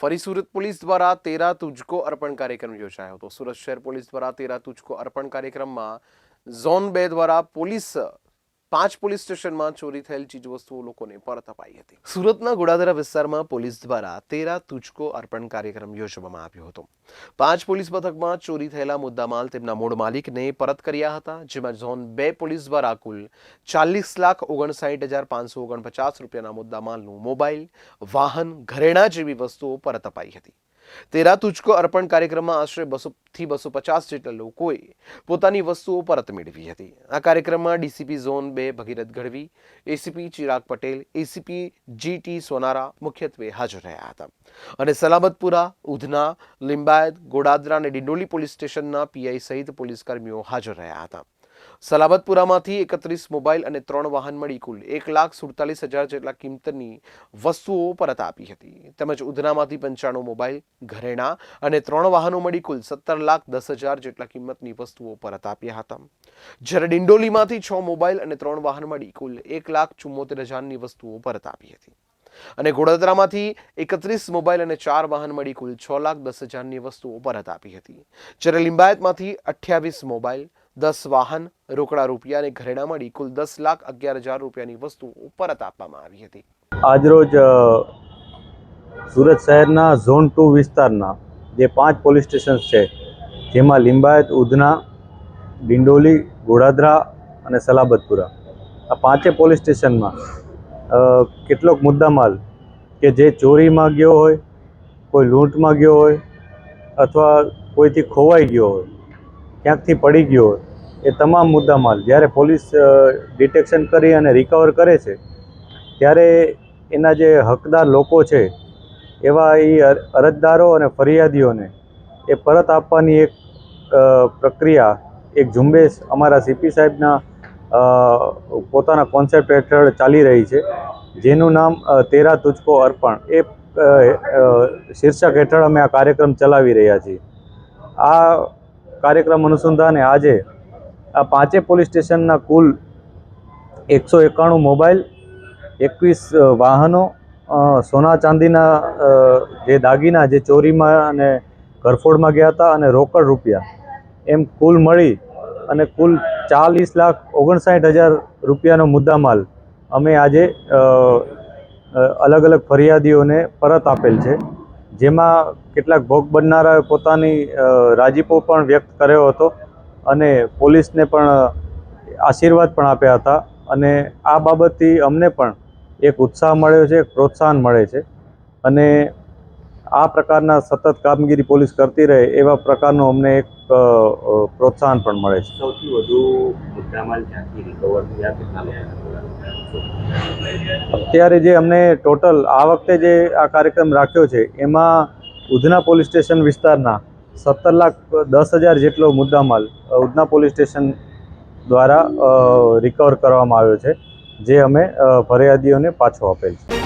ફરી સુરત પોલીસ દ્વારા તેરા તુજકો અર્પણ કાર્યક્રમ યોજાયો હતો. સુરત શહેર પોલીસ દ્વારા તેરા તુજકો અર્પણ કાર્યક્રમમાં ઝોન બે દ્વારા પોલીસ પાંચ પોલીસ સ્ટેશનમાં ચોરી થયેલ ચીજવસ્તુઓ લોકોને પરત અપાઈ હતી. સુરતના ગોડાદરા વિસ્તારમાં પોલીસ દ્વારા તેરા તુચકો અર્પણ કાર્યક્રમ યોજવામાં આવ્યો હતો. પાંચ પોલીસ મથકમાં ચોરી થયેલા મુદ્દામાલ તેમના મૂળ માલિકને પરત કર્યા હતા, જેમાં ઝોન બે પોલીસ દ્વારા કુલ ચાલીસ લાખ ઓગણસાઠ હજાર પાંચસો ઓગણપચાસ રૂપિયાના મુદ્દામાલનું મોબાઈલ, વાહન, ઘરેણા જેવી વસ્તુઓ પરત અપાઈ હતી. તેરા તુચકો અર્પણ કાર્યક્રમમાં આશરે બસો થી બસો પચાસ જેટલા લોકોએ પોતાની વસ્તુઓ પરત મેળવી હતી. આ કાર્યક્રમમાં ડીસીપી ઝોન બે Bhagirath Gadhvi, ACP Chirag Patel, ACP GT Sonara મુખ્યત્વે હાજર રહ્યા હતા. અને સલામતપુરા, ઉધના, લિંબાયત, ગોડાદરા અને ડિંડોલી પોલીસ સ્ટેશનના પીઆઈ સહિત પોલીસ કર્મીઓ હાજર રહ્યા હતા. સલાબતપુરામાંથી એકત્રીસ મોબાઈલ અને ત્રણ વાહન મળી કુલ એક લાખ સુડતાલીસ હજાર જેટલા કિંમતની વસ્તુઓ પરત આપી હતી. તેમજ ઉધનામાંથી પંચાણું મોબાઈલ, ઘરેણા અને ત્રણ વાહનો મળી કુલ સત્તર લાખ દસ હજાર જેટલા કિંમતની વસ્તુઓ પરત આપ્યા હતા. જ્યારે ડિંડોલીમાંથી છ મોબાઈલ અને ત્રણ વાહન મળી કુલ એક લાખ ચુમ્મોતેર હજારની વસ્તુઓ પરત આપી હતી. અને ગોડાદરામાંથી એકત્રીસ મોબાઈલ અને ચાર વાહન મળી કુલ છ લાખ દસ હજારની વસ્તુઓ પરત આપી હતી. જ્યારે લિંબાયતમાંથી અઠ્યાવીસ મોબાઈલ દસ વાહન રોકડા રૂપિયા અને ઘરેણા મળી કુલ દસ લાખ અગિયાર હજાર રૂપિયાની વસ્તુઓ પરત આપવામાં આવી હતી. આજરોજ સુરત શહેરના ઝોન ટુ વિસ્તારના જે પાંચ પોલીસ સ્ટેશન છે, જેમાં લિંબાયત, ઉધના, ડિંડોલી, ગોડાદરા અને સલાબતપુરા, આ પાંચે પોલીસ સ્ટેશનમાં કેટલોક મુદ્દામાલ કે જે ચોરીમાં ગયો હોય, કોઈ લૂંટમાં ગયો હોય, અથવા કોઈથી ખોવાઈ ગયો હોય ક્યાંકથી પડી ગયો હોય, એ તમામ મુદ્દામાલ જ્યારે પોલીસ ડિટેક્શન કરી અને રિકવર કરે છે, ત્યારે એના જે હકદાર લોકો છે, એવા એ અરજદારો અને ફરિયાદીઓને એ પરત આપવાની એક પ્રક્રિયા, એક ઝુંબેશ અમારા સીપી સાહેબના પોતાના કોન્સેપ્ટ હેઠળ ચાલી રહી છે, જેનું નામ તેરા તુચકો અર્પણ. એ શીર્ષક હેઠળ અમે આ કાર્યક્રમ ચલાવી રહ્યા છીએ. આ કાર્યક્રમ અનુસંધાને આજે આ પાંચે પોલીસ સ્ટેશનના કુલ એકસો એકાણું મોબાઈલ, એકવીસ વાહનો સોના ચાંદીના જે દાગીના, જે ચોરીમાં અને ઘરફોડમાં ગયા હતા અને રોકડ રૂપિયા એમ કુલ મળી અને કુલ ચાલીસ લાખ ઓગણસાઠ હજાર રૂપિયાનો મુદ્દામાલ અમે આજે અલગ અલગ ફરિયાદીઓને પરત આપેલ છે. જેમાં કેટલાક ભોગ બનનારાએ પોતાની રાજીપો પણ વ્યક્ત કર્યો હતો અને પોલીસને પણ આશીર્વાદ પણ આપ્યા હતા અને આ બાબતથી અમને પણ એક ઉત્સાહ મળ્યો છે, એક પ્રોત્સાહન મળે છે. અને આ પ્રકારના સતત કામગીરી પોલીસ કરતી રહે એવા પ્રકારનો અમને એક પ્રોત્સાહન પણ મળે છે. સૌથી વધુ મુદ્દામાલ ક્યાંથી રિકવર અત્યારે જે અમને ટોટલ આ વખતે જે આ કાર્યક્રમ રાખ્યો છે એમાં ઉધના પોલીસ સ્ટેશન વિસ્તારના સત્તર લાખ દસ હજાર જેટલો મુદ્દામાલ ઉધના પોલીસ સ્ટેશન દ્વારા રિકવર કરવામાં આવ્યો છે જે અમે ફરિયાદીઓને પાછો આપેલ છે.